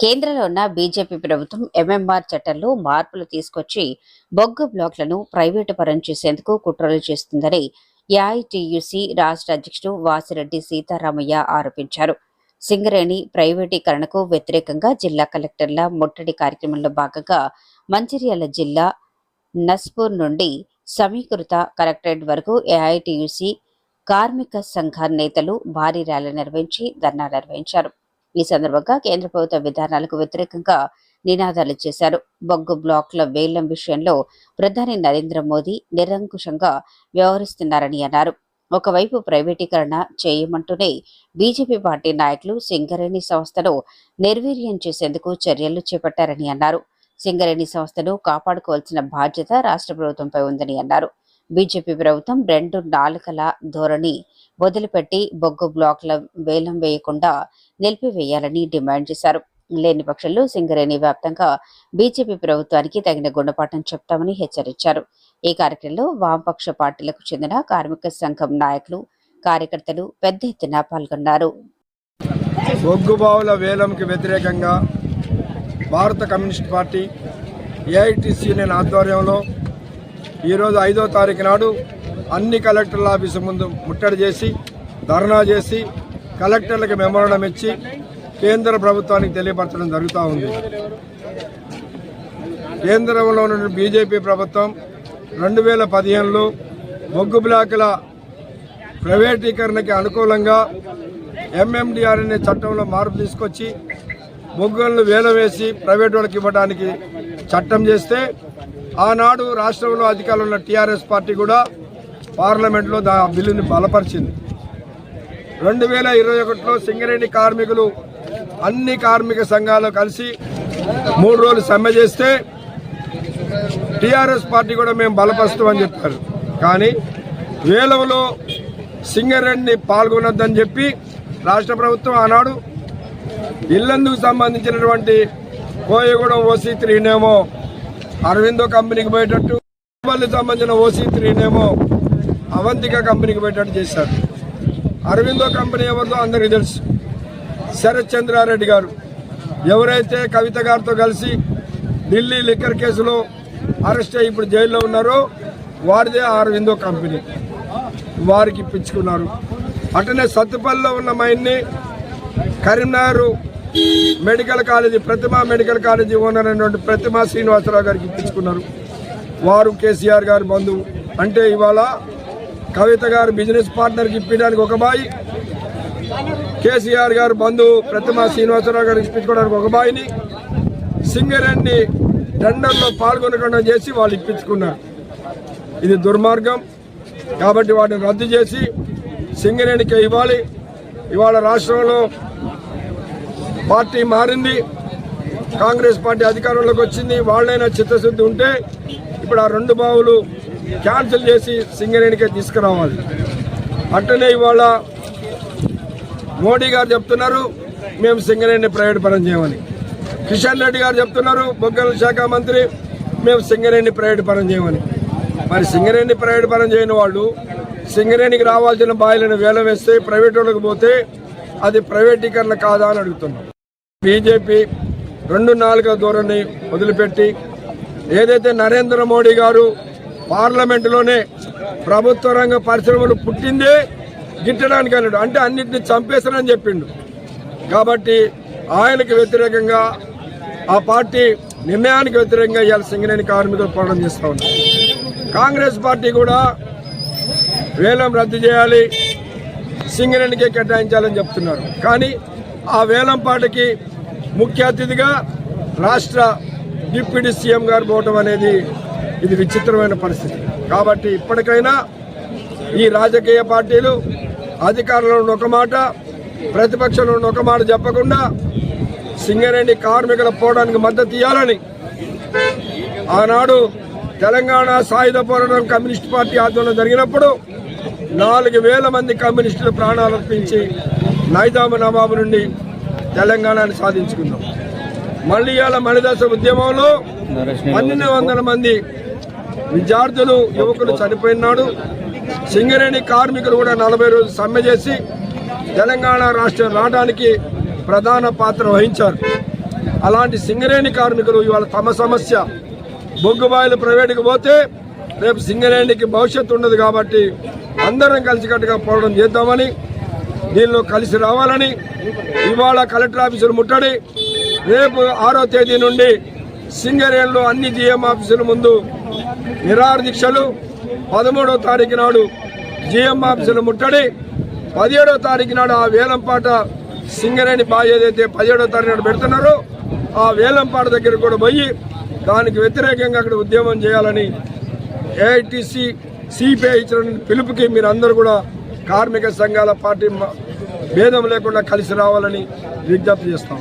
కేంద్రంలో ఉన్న బీజేపీ ప్రభుత్వం ఎంఎంఆర్ చట్టంలో మార్పులు తీసుకొచ్చి బొగ్గు బ్లాక్లను ప్రైవేటు పరం చేసేందుకు కుట్రలు చేస్తుందని ఏఐటియుసి రాష్ట్ర అధ్యక్షుడు వాసిరెడ్డి సీతారామయ్య ఆరోపించారు. సింగరేణి ప్రైవేటీకరణకు వ్యతిరేకంగా జిల్లా కలెక్టర్ల ముట్టడి కార్యక్రమంలో భాగంగా మంచిర్యాల జిల్లా నస్పూర్ నుండి సమీకృత కలెక్టరేట్ వరకు ఏఐటియుసి కార్మిక సంఘ నేతలు భారీ ర్యాలీ నిర్వహించి ధర్నా నిర్వహించారు. ఈ సందర్భంగా కేంద్ర ప్రభుత్వ విధానాలకు వ్యతిరేకంగా నినాదాలు చేశారు. బొగ్గు బ్లాక్ల వేలం విషయంలో ప్రధాని నరేంద్ర మోదీ నిరంకుశంగా వ్యవహరిస్తున్నారని అన్నారు. ఒకవైపు ప్రైవేటీకరణ చేయమంటూనే బీజేపీ పార్టీ నాయకులు సింగరేణి సంస్థను నిర్వీర్యం చేసేందుకు చర్యలు చేపట్టారని అన్నారు. సింగరేణి సంస్థను కాపాడుకోవాల్సిన బాధ్యత రాష్ట్ర ప్రభుత్వంపై ఉందని అన్నారు. బీజేపీ ప్రభుత్వం రెండు నాలుకల ధోరణి వదిలిపెట్టి బొగ్గు బ్లాక్ల వేలం వేయకుండా నిలిపివేయాలని డిమాండ్ చేశారు. లేని పక్షంలో సింగరేణి వ్యాప్తంగా బీజేపీ ప్రభుత్వానికి తగిన గుణపాఠం చెప్తామని హెచ్చరించారు. ఈ కార్యక్రమంలో వామపక్ష పార్టీలకు చెందిన కార్మిక సంఘం నాయకులు కార్యకర్తలు పెద్ద ఎత్తున పాల్గొన్నారు. బొగ్గు బావుల వేలంకి వ్యతిరేకంగా భారత కమ్యూనిస్ట్ పార్టీ ఏఐటిసి యూనియన్ ఆధ్వర్యంలో ఈరోజు ఐదో తారీఖు నాడు అన్ని కలెక్టర్ల ఆఫీసు ముందు ముట్టడి చేసి ధర్నా చేసి కలెక్టర్లకు మెమోరణం ఇచ్చి కేంద్ర ప్రభుత్వానికి తెలియపరచడం జరుగుతూ ఉంది. కేంద్రంలో ఉన్న బీజేపీ ప్రభుత్వం రెండు వేల పదిహేనులో బొగ్గు బ్లాకుల ప్రైవేటీకరణకి అనుకూలంగా ఎంఎండిఆర్ అనే చట్టంలో మార్పు తీసుకొచ్చి బొగ్గులను వేల వేసి ప్రైవేట్ వాళ్ళకి ఇవ్వడానికి చట్టం చేస్తే ఆనాడు రాష్ట్రంలో అధికారంలో ఉన్న టీఆర్ఎస్ పార్టీ కూడా పార్లమెంట్లో దా బిల్లుని బలపరిచింది. రెండు వేల ఇరవై ఒకటిలో సింగరేణి కార్మికులు అన్ని కార్మిక సంఘాలు కలిసి మూడు రోజులు సమ్మె చేస్తే టీఆర్ఎస్ పార్టీ కూడా మేము బలపరుస్తామని చెప్పారు. కానీ వేలవలో సింగరేణిని పాల్గొనొద్దని చెప్పి రాష్ట్ర ప్రభుత్వం ఆనాడు ఇల్లందుకు సంబంధించినటువంటి కోయగూడెం ఓసీ త్రీనేమో అరవిందో కంపెనీకి పోయేటట్టు పల్లికి సంబంధించిన ఓసీ త్రీనేమో అవంతిక కంపెనీకి పోయేటట్టు చేశారు. అరవిందో కంపెనీ ఎవరిదో అందరికీ తెలుసు. శరత్ చంద్రారెడ్డి గారు. ఎవరైతే కవిత గారితో కలిసి ఢిల్లీ లిక్కర్ కేసులో అరెస్ట్ అయ్యి ఇప్పుడు జైల్లో ఉన్నారో వారిదే అరవిందో కంపెనీ. వారికి ఇప్పించుకున్నారు. అటనే సత్తుపల్లిలో ఉన్న మైన్ని Karimnagar medical college Pratima medical college owner అయినటువంటి ప్రతిమా శ్రీనివాసరావు గారికి ఇప్పించుకున్నారు. వారు కేసీఆర్ గారి బంధువు. అంటే ఇవాళ కవిత గారు బిజినెస్ పార్ట్నర్కి ఇప్పించడానికి ఒక బాయి కేసీఆర్ గారు బంధువు ప్రతిమా శ్రీనివాసరావు గారికి ఇప్పించుకోవడానికి ఒక బాయిని సింగరేణి టెండర్లో పాల్గొనకుండా చేసి వాళ్ళు ఇప్పించుకున్నారు. ఇది దుర్మార్గం. కాబట్టి వాటిని రద్దు చేసి సింగరేణికి ఇవ్వాలి. ఇవాళ రాష్ట్రంలో పార్టీ మారింది కాంగ్రెస్ పార్టీ అధికారంలోకి వచ్చింది వాళ్ళైనా చిత్తశుద్ధి ఉంటే ఇప్పుడు ఆ రెండు బావులు క్యాన్సిల్ చేసి సింగరేణికే తీసుకురావాలి. అట్టనే ఇవాళ మోడీ గారు చెప్తున్నారు మేము సింగరేణి ప్రైవేట్ పరం చేయమని. కిషన్ రెడ్డి గారు చెప్తున్నారు బొగ్గల శాఖ మంత్రి మేము సింగరేణి ప్రైవేట్ పరం చేయమని. మరి సింగరేణి ప్రైవేట్ పరం చేయని వాళ్ళు సింగరేణికి రావాల్సిన బాయిలను వేలం వేస్తే ప్రైవేట్ వాళ్ళకి పోతే అది ప్రైవేటీకరణ కాదా అని అడుగుతున్నాం. బీజేపీ రెండు నాలుగో ధోరణి వదిలిపెట్టి ఏదైతే నరేంద్ర మోడీ గారు పార్లమెంటులోనే ప్రభుత్వ రంగ పరిశ్రమలు పుట్టిందే గిట్టడానికి అన్నాడు అంటే అన్నింటినీ చంపేస్తానని చెప్పిండు. కాబట్టి ఆయనకు వ్యతిరేకంగా ఆ పార్టీ నిర్ణయానికి వ్యతిరేకంగా ఇవాళ సింగరేణి కార్మికులు పోరాటం చేస్తూ ఉన్నారు. కాంగ్రెస్ పార్టీ కూడా వేలం రద్దు చేయాలి సింగరేణికే కేటాయించాలని చెప్తున్నారు. కానీ ఆ వేలం పాటకి ముఖ్య అతిథిగా రాష్ట్ర డిప్యూటీ సీఎం గారు పోవటం అనేది ఇది విచిత్రమైన పరిస్థితి. కాబట్టి ఇప్పటికైనా ఈ రాజకీయ పార్టీలు అధికారంలో ఒక మాట ప్రతిపక్షంలో ఒక మాట చెప్పకుండా సింగరేణి కార్మికుల పోవడానికి మద్దతు ఇవ్వాలని ఆనాడు తెలంగాణ సాయుధ పోరాటం కమ్యూనిస్ట్ పార్టీ ఆధ్వర్యంలో జరిగినప్పుడు నాలుగు వేల మంది కమ్యూనిస్టులు ప్రాణాలు అర్పించి నైజాము నవాబు నుండి తెలంగాణను సాధించుకున్నాం మళ్ళీ ఇవాళ మణిదశ ఉద్యమంలో పన్నెండు వందల మంది విద్యార్థులు యువకులు చనిపోయినాడు. సింగరేణి కార్మికులు కూడా నలభై రోజులు సమ్మె చేసి తెలంగాణ రాష్ట్రం రావడానికి ప్రధాన పాత్ర వహించారు. అలాంటి సింగరేణి కార్మికులు ఇవాళ తమ సమస్య. బొగ్గుబాయిలు ప్రైవేటుకి పోతే రేపు సింగరేణికి భవిష్యత్తు ఉండదు కాబట్టి అందరం కలిసికట్టుగా పోవడం చేద్దామని దీనిలో కలిసి రావాలని ఇవాళ కలెక్టర్ ఆఫీసులు ముట్టడి రేపు ఆరో తేదీ నుండి సింగరేణిలో అన్ని జిఎం ఆఫీసుల ముందు నిరాహార దీక్షలు పదమూడవ తారీఖు నాడు జిఎం ఆఫీసులు ముట్టడి పదిహేడవ తారీఖు నాడు ఆ వేలంపాట సింగరేణి బాయ్ ఏదైతే పదిహేడవ తారీఖు నాడు పెడుతున్నారో ఆ వేలంపాట దగ్గర కూడా పోయి దానికి వ్యతిరేకంగా అక్కడ ఉద్యమం చేయాలని ఏఐటీసీ సిపిఐ ఇచ్చిన పిలుపుకి మీరు అందరూ కూడా కార్మిక సంఘాల పార్టీ భేదం లేకుండా కలిసి రావాలని విజ్ఞప్తి చేస్తాం